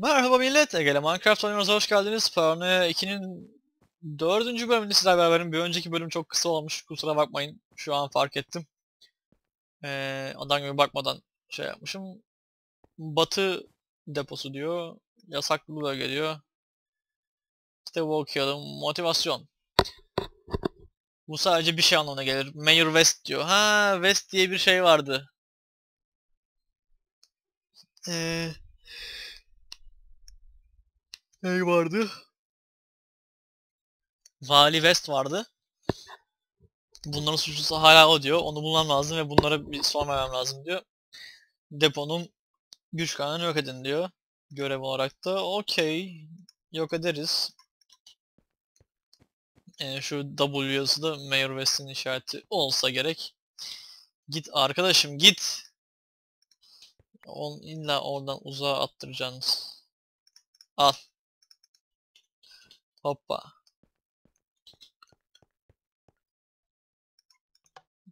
Merhaba millet, Ege'le Minecraft oynuyoruz, hoş geldiniz. Paranoia 2'nin dördüncü bölümünde sizlerle beraberim. Bir önceki bölüm çok kısa olmuş, kusura bakmayın. Şu an fark ettim. Ee, adam gibi bakmadan şey yapmışım. Batı deposu diyor, yasaklı bölge diyor. İşte bu okuyalım, motivasyon. Bu sadece bir şey anlamına gelir. Mayor West diyor. Ha, West diye bir şey vardı. Eee... Ne vardı? Vali West vardı. Bunların suçlusu hala o diyor. Onu bulmam lazım ve bunlara bir sormamam lazım diyor. Deponun güç kaynağını yok edin diyor. Görev olarak da okey. Yok ederiz. Ee, şu W yazısı da Mayor West'in işareti olsa gerek. Git arkadaşım git. On, illa oradan uzağa attıracaksınız. Al. Hoppa.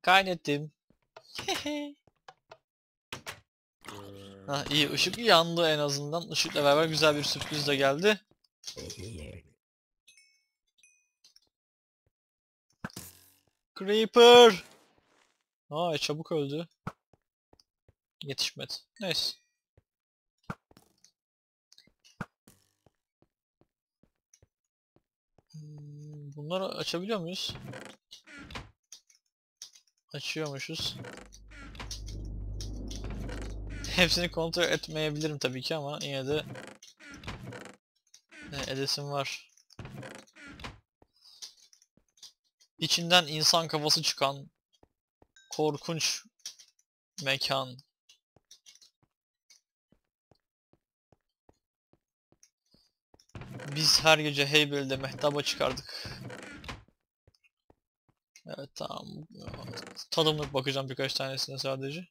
Kaynettim. ha iyi ışık yandı en azından. Işıkla beraber güzel bir sürpriz de geldi. Creeper! Ay çabuk öldü. Yetişmedi. Neyse. Bunları açabiliyor muyuz? Açıyormuşuz. Hepsini kontrol etmeyebilirim tabii ki ama yine de e, edesim var. İçinden insan kafası çıkan korkunç mekan. Biz her gece Heybel'de mehtaba çıkardık. Evet tamam. Tadımlık bakacağım birkaç tanesine sadece.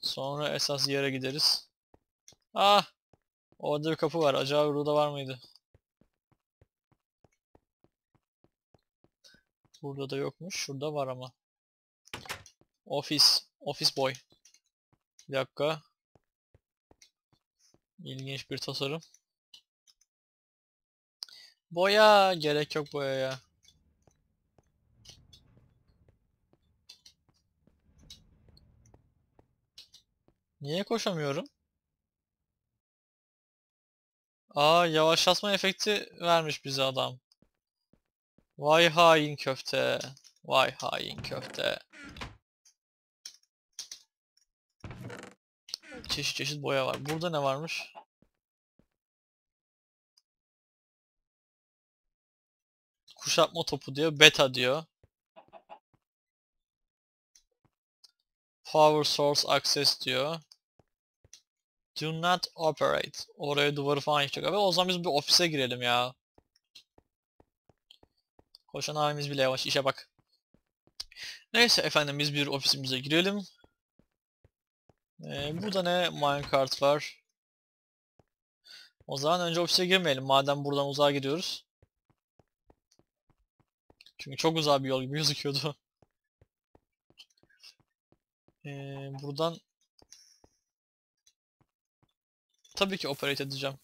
Sonra esas yere gideriz. Ah! Orada bir kapı var. Acaba burada var mıydı? Burada da yokmuş. Şurada var ama. Ofis. Office boy. Bir dakika. İlginç bir tasarım. Boya! Gerek yok boyaya. Niye koşamıyorum? Aa yavaşlatma efekti vermiş bize adam. Vay hain köfte. Vay hain köfte. Çeşit çeşit boya var. Burada ne varmış? Kuşatma topu diyor. Beta diyor. Power source access diyor. Do not operate. Oraya duvarı falan yıkacak. Abi o zaman biz bir ofise girelim ya. Koşan abimiz bile yavaş işe bak. Neyse efendim biz bir ofisimize girelim. Ee, burada ne minecart var. O zaman önce ofise girmeyelim madem buradan uzağa gidiyoruz. Çünkü çok uzak bir yol gibi gözüküyordu. Ee, buradan tabii ki operate edeceğim.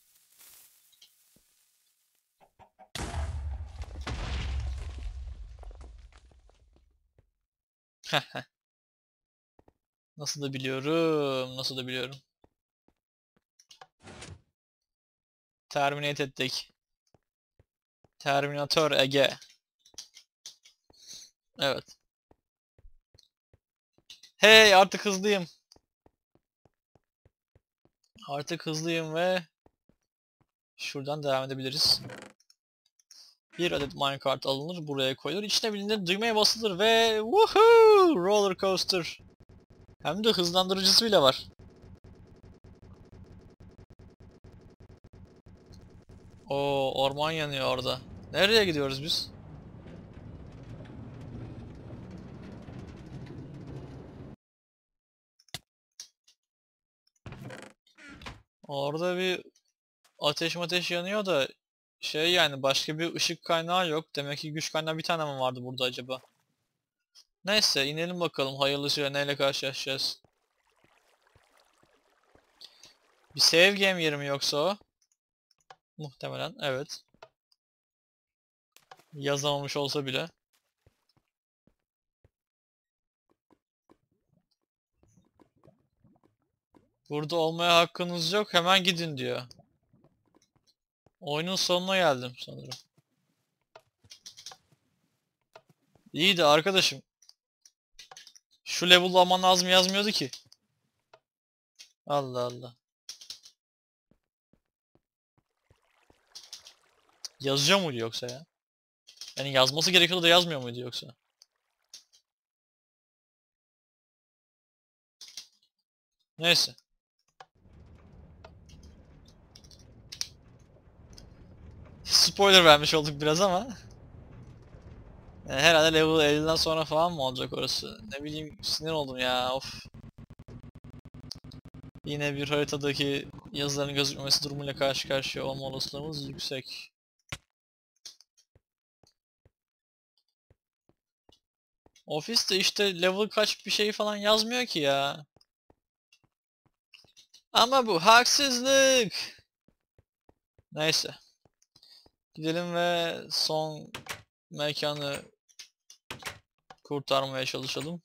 Nasıl da biliyorum, nasıl da biliyorum. Terminate ettik. Terminator Ege. Evet. Hey artık hızlıyım. Artık hızlıyım ve şuradan devam edebiliriz. Bir adet minecart alınır, buraya koyulur. İçine bilinir, düğmeye basılır ve woohoo! Roller coaster. Hem de hızlandırıcısı bile var. Oo, orman yanıyor orada. Nereye gidiyoruz biz? Orada bir ateş ateş yanıyor da şey yani başka bir ışık kaynağı yok. Demek ki güç kaynağı bir tane mi vardı burada acaba? Neyse inelim bakalım hayırlısıyla neyle karşılaşacağız. Bir save game yeri mi yoksa o? Muhtemelen evet. Yazamamış olsa bile. Burada olmaya hakkınız yok. Hemen gidin diyor. Oyunun sonuna geldim sanırım. İyi de arkadaşım. Şu level aman lazım yazmıyordu ki. Allah Allah. Yazıyor muydu yoksa ya? Yani yazması gerekiyordu da yazmıyor muydu yoksa? Neyse. Spoiler vermiş olduk biraz ama. Yani herhalde level 50'den sonra falan mı olacak orası? Ne bileyim sinir oldum ya of. Yine bir haritadaki yazıların gözükmemesi durumuyla karşı karşıya olma olasılığımız yüksek. Ofiste işte level kaç bir şey falan yazmıyor ki ya. Ama bu haksızlık. Neyse. Gidelim ve son mekanı kurtarmaya çalışalım.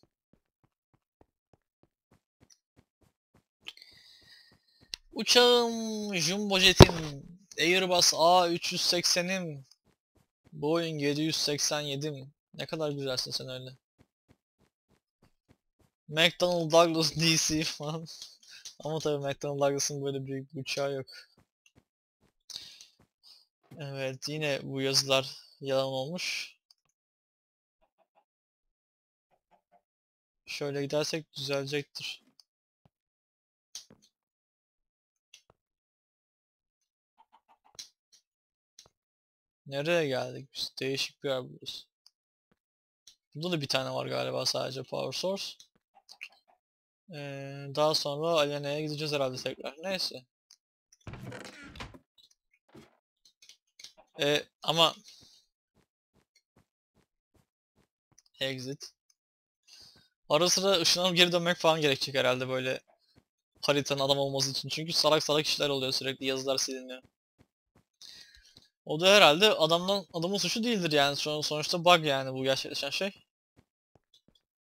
Uçağım, Jumbo Jet'im, Airbus A380'im, Boeing 787'im. Ne kadar güzelsin sen öyle. McDonnell Douglas DC falan. Ama tabii McDonnell Douglas'ın böyle büyük bir uçağı yok. Evet yine bu yazılar yalan olmuş. Şöyle gidersek düzelecektir. Nereye geldik biz? Değişik bir yer burası. Burada da bir tane var galiba sadece power source. Ee, daha sonra Alena'ya gideceğiz herhalde tekrar. Neyse. Ee, ama exit. Ara sıra ışınlanıp geri dönmek falan gerekecek herhalde böyle haritanın adam olması için. Çünkü salak salak işler oluyor sürekli yazılar siliniyor. O da herhalde adamdan adamın suçu değildir yani. Son, sonuçta bug yani bu gerçekleşen şey.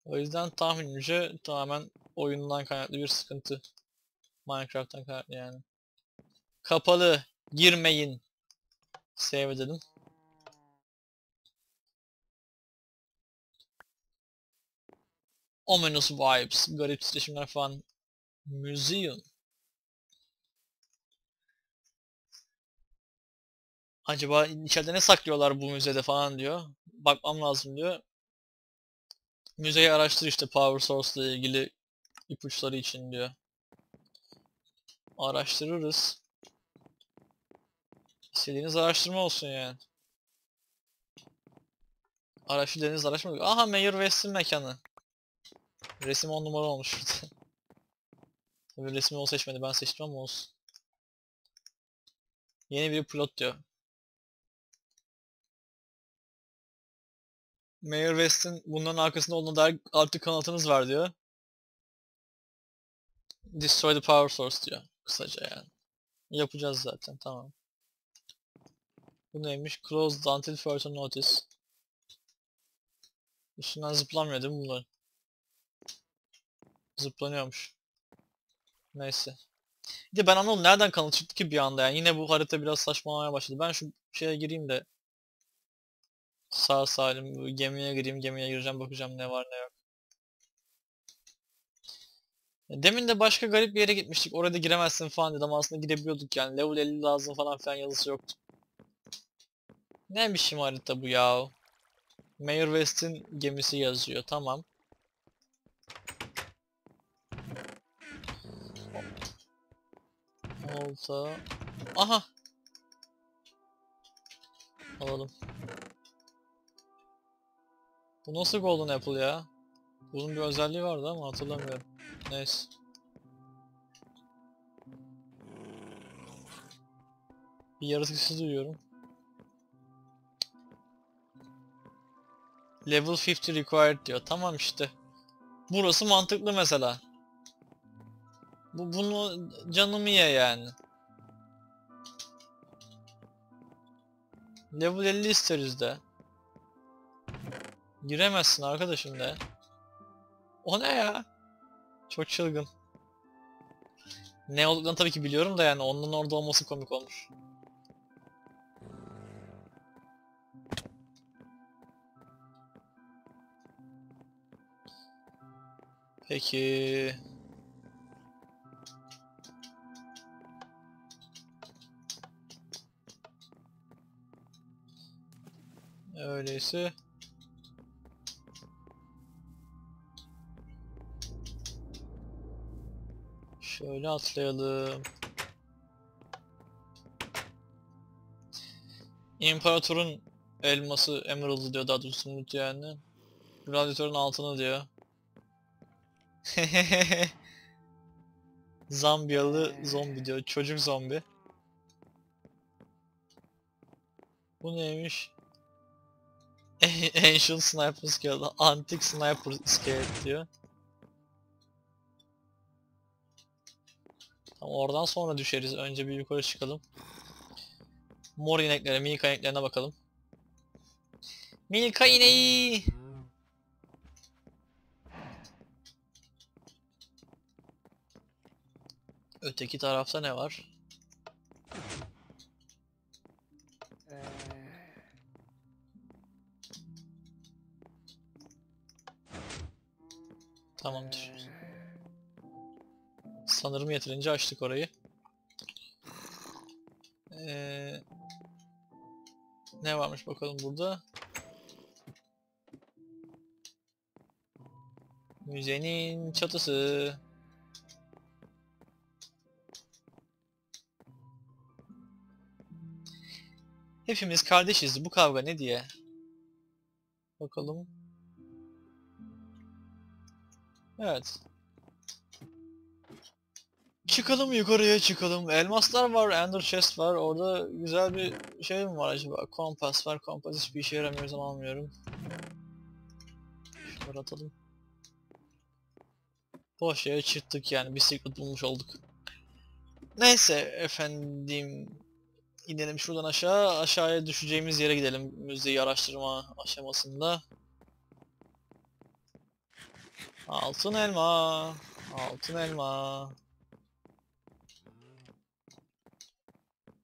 O yüzden tahminimce tamamen oyundan kaynaklı bir sıkıntı. Minecraft'tan kaynaklı yani. Kapalı. Girmeyin. Save edelim. Ominous vibes, garip titreşimler falan. Museum. Acaba içeride ne saklıyorlar bu müzede falan diyor. Bakmam lazım diyor. Müzeyi araştır işte Power Source ile ilgili ipuçları için diyor. Araştırırız. İstediğiniz araştırma olsun yani. Araştırdığınız araştırma. Aha Mayor West'in mekanı. Resim 10 numara olmuş burada. Tabii resmi o seçmedi ben seçtim ama olsun. Yeni bir pilot diyor. Mayor West'in bunların arkasında olduğuna dair artık kanıtınız var diyor. Destroy the power source diyor. Kısaca yani. Yapacağız zaten tamam. Bu neymiş? Closed until further notice. Üstünden zıplamıyor değil mi bunlar? Zıplanıyormuş. Neyse. Bir de ben anlamadım nereden kanıt çıktı ki bir anda yani. Yine bu harita biraz saçmalamaya başladı. Ben şu şeye gireyim de sağ salim gemiye gireyim gemiye gireceğim bakacağım ne var ne yok. Demin de başka garip bir yere gitmiştik. Orada giremezsin falan dedim. Aslında girebiliyorduk yani. Level 50 lazım falan filan yazısı yoktu. Ne biçim harita bu ya? Mayor West'in gemisi yazıyor. Tamam. Olta. Aha. Alalım. Bu nasıl Golden Apple ya? Bunun bir özelliği vardı ama hatırlamıyorum. Neyse. Bir yaratık sesi duyuyorum. Level 50 required diyor. Tamam işte. Burası mantıklı mesela. Bu bunu canımı ye yani. Level 50 isteriz de. Giremezsin arkadaşım de. O ne ya? Çok çılgın. Ne olduklarını tabii ki biliyorum da yani onun orada olması komik olmuş. Peki. Öyleyse şöyle atlayalım. İmparatorun elması Emerald'ı diyor daha doğrusu yani. Gladiatörün altını diyor. Zambiyalı zombi diyor. Çocuk zombi. Bu neymiş? Ancient Sniper Skeleton. Antik Sniper Skelet diyor. Tamam oradan sonra düşeriz. Önce bir yukarı çıkalım. Mor ineklere, Milka ineklerine bakalım. Milka ineği! Öteki tarafta ne var? Tamamdır. Sanırım yeterince açtık orayı. Ee, ne varmış bakalım burada? Müzenin çatısı. Hepimiz kardeşiz. Bu kavga ne diye? Bakalım. Evet. Çıkalım yukarıya çıkalım. Elmaslar var, Ender Chest var. Orada güzel bir şey mi var acaba? Kompas var. Kompas hiçbir işe yaramıyor zaman almıyorum. Şunları atalım. Boş yere çıktık yani. Bir secret bulmuş olduk. Neyse efendim. İnelim şuradan aşağı. Aşağıya düşeceğimiz yere gidelim. Müzeyi araştırma aşamasında. Altın elma. Altın elma.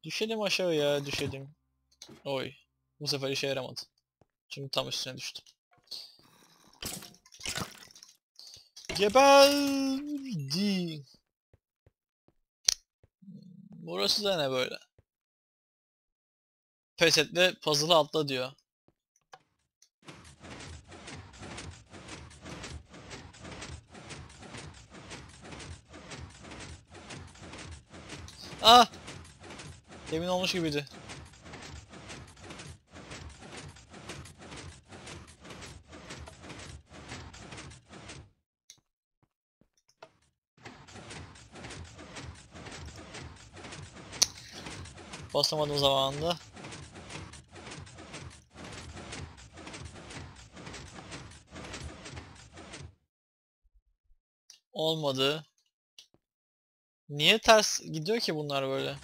Düşelim aşağıya düşelim. Oy. Bu sefer işe yaramadı. Çünkü tam üstüne düştüm. Geberdi. Burası da ne böyle? Pes et ve atla diyor. Ah! Demin olmuş gibiydi. Basamadım zamanında. Olmadı. Niye ters gidiyor ki bunlar böyle?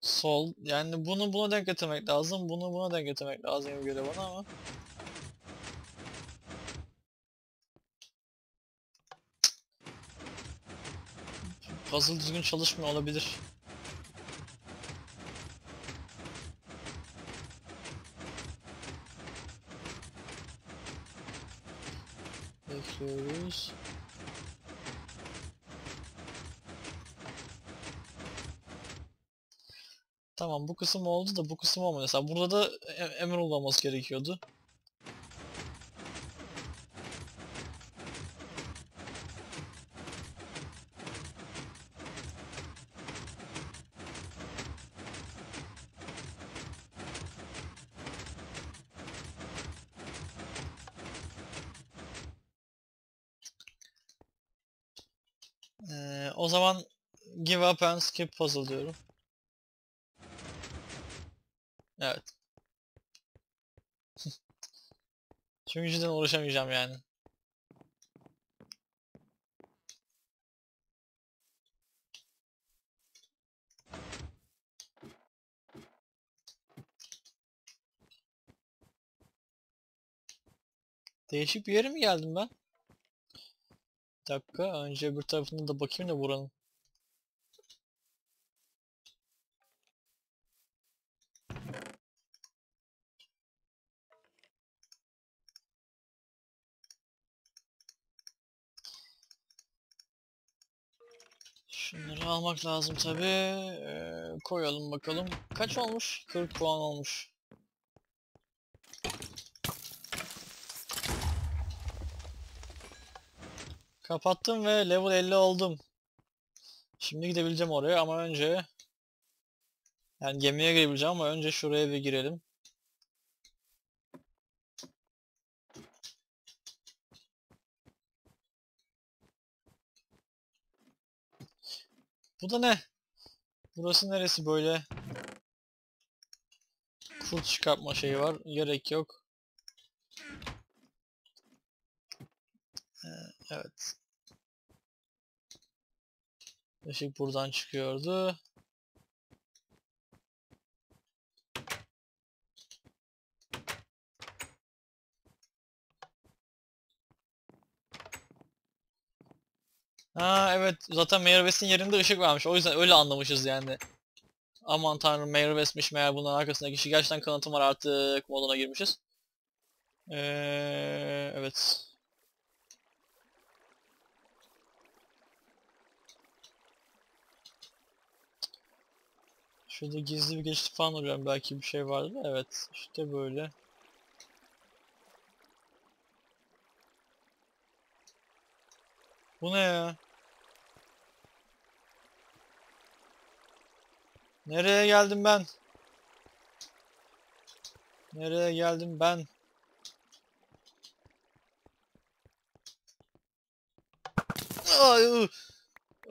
Sol. Yani bunu buna denk getirmek lazım. Bunu buna denk getirmek lazım gibi geliyor bana ama. Puzzle düzgün çalışmıyor olabilir. Bekliyoruz. Tamam bu kısım oldu da bu kısım olmadı. Mesela burada da Emerald olması gerekiyordu. Ee, o zaman give up and skip puzzle diyorum. Evet. Çünkü cidden uğraşamayacağım yani. Değişik bir yere mi geldim ben? Bir dakika, önce bir tarafına da bakayım da buranın. Şunları almak lazım tabi. koyalım bakalım. Kaç olmuş? 40 puan olmuş. Kapattım ve level 50 oldum. Şimdi gidebileceğim oraya ama önce yani gemiye girebileceğim ama önce şuraya bir girelim. Bu da ne? Burası neresi böyle? Kurt çıkartma şeyi var. Gerek yok. Ee, evet. Işık buradan çıkıyordu. Ha evet zaten Mayor West'in yerinde ışık varmış. O yüzden öyle anlamışız yani. Aman tanrım Mayor West'miş meğer bunların arkasındaki kişi. Gerçekten kanıtım var artık moduna girmişiz. Ee, evet. Şurada gizli bir geçit falan arıyorum. Belki bir şey vardı. Evet. işte böyle. Bu ne ya? Nereye geldim ben? Nereye geldim ben? Ay,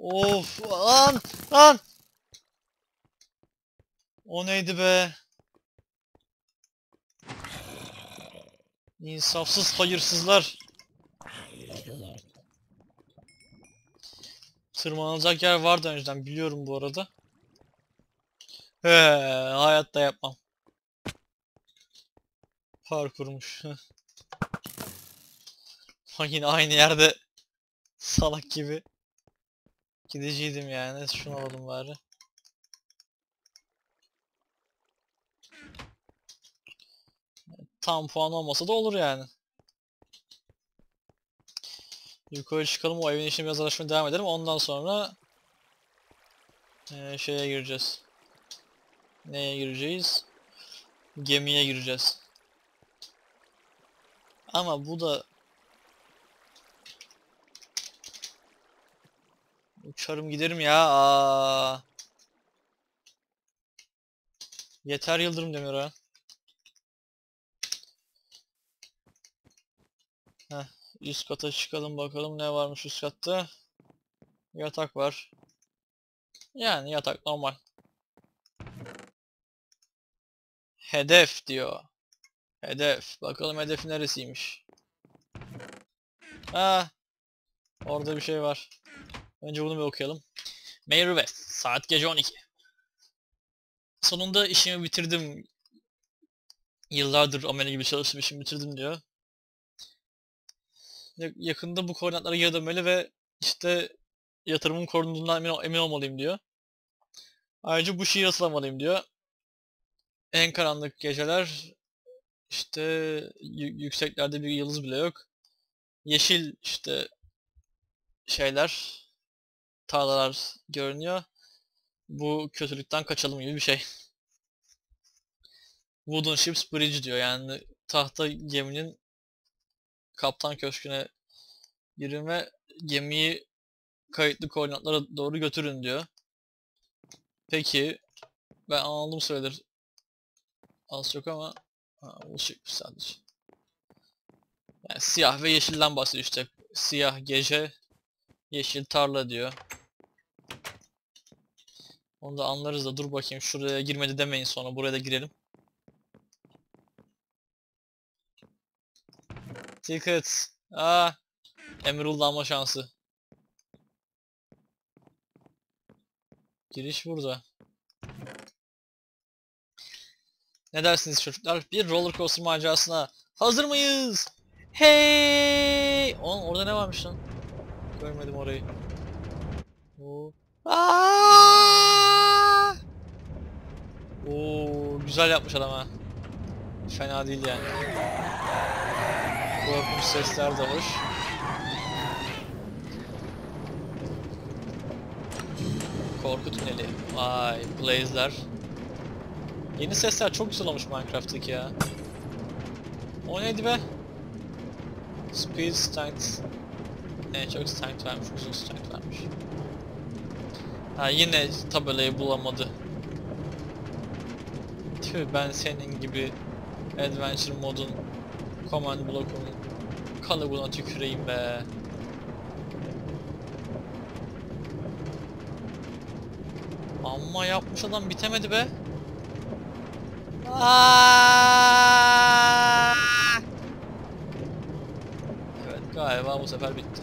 of lan lan o neydi be? İnsafsız hayırsızlar. Tırmanılacak yer vardı önceden biliyorum bu arada. He, hayatta yapmam. Parkurmuş. Yine aynı yerde salak gibi gideceydim yani. Şunu alalım bari. tam puan olmasa da olur yani. Yukarı çıkalım o evin işini biraz araştırmaya devam edelim. Ondan sonra ee, şeye gireceğiz. Neye gireceğiz? Gemiye gireceğiz. Ama bu da Uçarım giderim ya. Aa. Yeter Yıldırım demiyor ha. Heh, üst kata çıkalım bakalım ne varmış üst katta. Yatak var. Yani yatak normal. Hedef diyor. Hedef. Bakalım hedef neresiymiş. Ha. Orada bir şey var. Önce bunu bir okuyalım. West. Saat gece 12. Sonunda işimi bitirdim. Yıllardır amele gibi çalıştım işimi bitirdim diyor yakında bu koordinatlara geri dönmeli ve işte yatırımın korunduğundan emin, emin olmalıyım diyor. Ayrıca bu şiir atlamalıyım diyor. En karanlık geceler işte yükseklerde bir yıldız bile yok. Yeşil işte şeyler tarlalar görünüyor. Bu kötülükten kaçalım gibi bir şey. Wooden Ships Bridge diyor yani tahta geminin kaptan köşküne girin ve gemiyi kayıtlı koordinatlara doğru götürün diyor. Peki ben anladım söyledir. Az çok ama ha, çıkmış sadece. Yani siyah ve yeşilden bahsediyor işte. Siyah gece, yeşil tarla diyor. Onu da anlarız da dur bakayım şuraya girmedi demeyin sonra buraya da girelim. Ticket. Aa. Emerald alma şansı. Giriş burada. Ne dersiniz çocuklar? Bir roller coaster macerasına hazır mıyız? Hey! Oğlum orada ne varmış lan? Görmedim orayı. Oo. Aa! Oo, güzel yapmış adam ha. Fena değil yani. Korkunç sesler de hoş. Korku tüneli. Vay, Blaze'ler. Yeni sesler çok güzel olmuş Minecraft'taki ya. O neydi be? Speed Strength. En çok Strength vermiş, uzun Strength vermiş. Ha yine tabelayı bulamadı. Tüh ben senin gibi Adventure modun Command block'un kalıbına tüküreyim be. Amma yapmış adam bitemedi be. Aaaa! Evet galiba bu sefer bitti.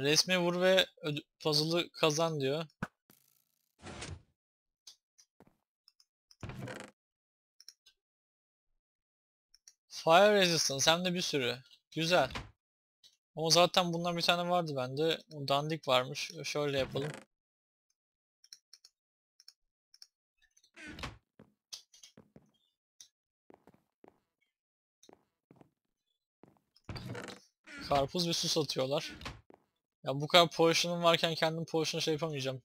Resmi vur ve puzzle'ı kazan diyor. Fire resistance hem de bir sürü. Güzel. Ama zaten bundan bir tane vardı bende. Dandik varmış. Şöyle yapalım. Karpuz ve su satıyorlar. Ya bu kadar potion'um varken kendim potion şey yapamayacağım.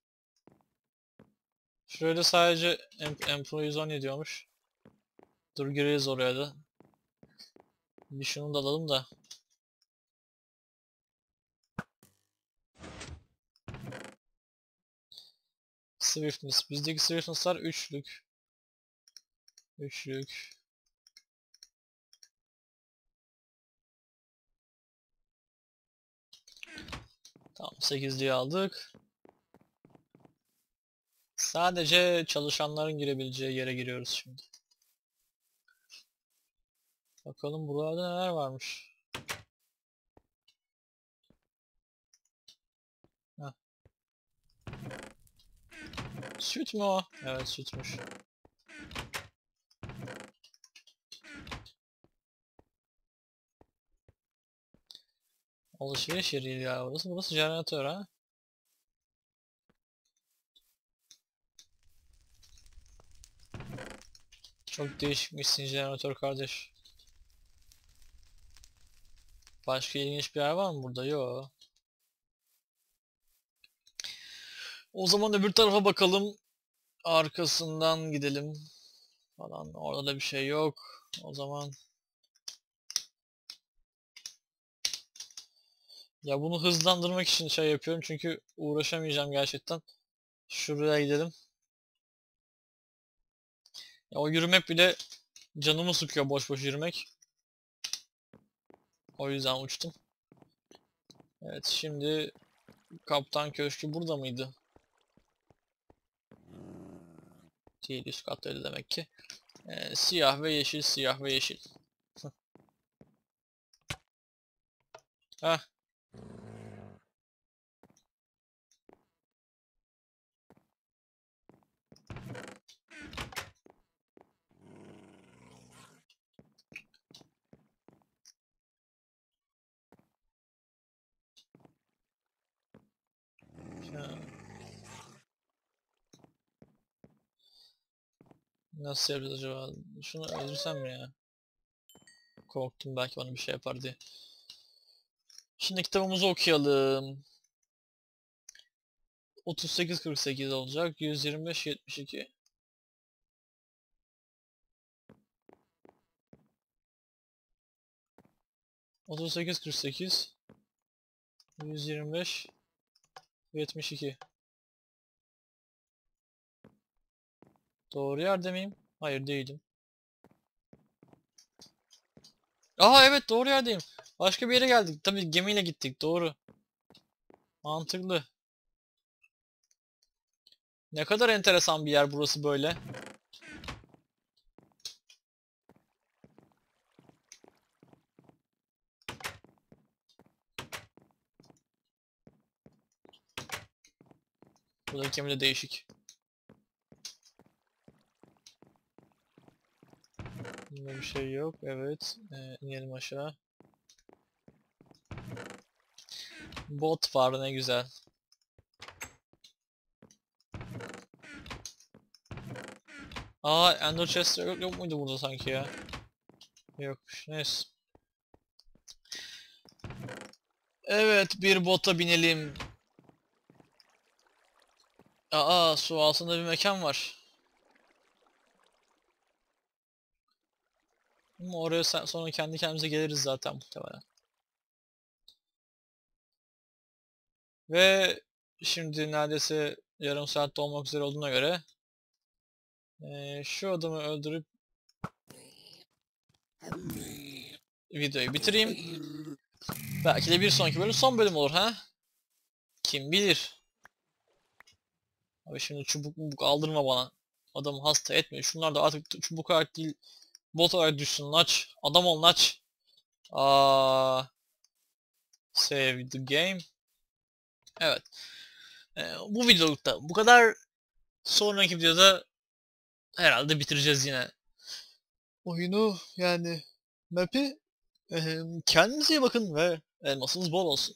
Şöyle sadece em employees only diyormuş. Dur gireriz oraya da. Bir şunu da alalım da. Swiftness. Bizdeki Swiftness'lar üçlük. Üçlük. Tamam 8'liği aldık. Sadece çalışanların girebileceği yere giriyoruz şimdi. Bakalım buralarda neler varmış. Heh. Süt mü o? Evet sütmüş. Alışveriş yeri ya burası. Burası jeneratör ha. Çok değişikmişsin jeneratör kardeş. Başka ilginç bir yer var mı burada? Yok. O zaman öbür tarafa bakalım. Arkasından gidelim. Falan. Orada da bir şey yok. O zaman Ya bunu hızlandırmak için şey yapıyorum çünkü uğraşamayacağım gerçekten. Şuraya gidelim. Ya o yürümek bile canımı sıkıyor boş boş yürümek. O yüzden uçtum. Evet şimdi Kaptan Köşkü burada mıydı? Değil üst kattaydı demek ki. Ee, siyah ve yeşil, siyah ve yeşil. Heh. Nasıl yapacağız acaba? Şunu öldürsem mi ya? Korktum belki bana bir şey yapar diye. Şimdi kitabımızı okuyalım. 38-48 olacak. 125-72. Otuz sekiz kırk sekiz yüz yirmi beş yetmiş iki Doğru yerde miyim? Hayır değilim. Aha evet doğru yerdeyim. Başka bir yere geldik. Tabii gemiyle gittik. Doğru. Mantıklı. Ne kadar enteresan bir yer burası böyle. Buradaki gemi de değişik. Bunda bir şey yok. Evet. Ee, inelim aşağı. Bot var ne güzel. Aa Ender Chest yok, yok muydu burada sanki ya? Yokmuş. Neyse. Evet bir bota binelim. Aa su altında bir mekan var. Ama oraya sonra kendi kendimize geliriz zaten muhtemelen. Ve şimdi neredeyse yarım saat dolmak üzere olduğuna göre eee, şu adamı öldürüp videoyu bitireyim. Belki de bir sonraki bölüm son bölüm olur ha? Kim bilir? Abi şimdi çubuk mubuk aldırma bana. Adamı hasta etme. Şunlar da artık çubuk olarak değil bot olarak düşsün aç. Adam olun aç. Aa, save the game. Evet. Ee, bu videolukta bu kadar. Sonraki videoda herhalde bitireceğiz yine. Oyunu yani map'i. Ee, kendinize iyi bakın ve elmasınız bol olsun.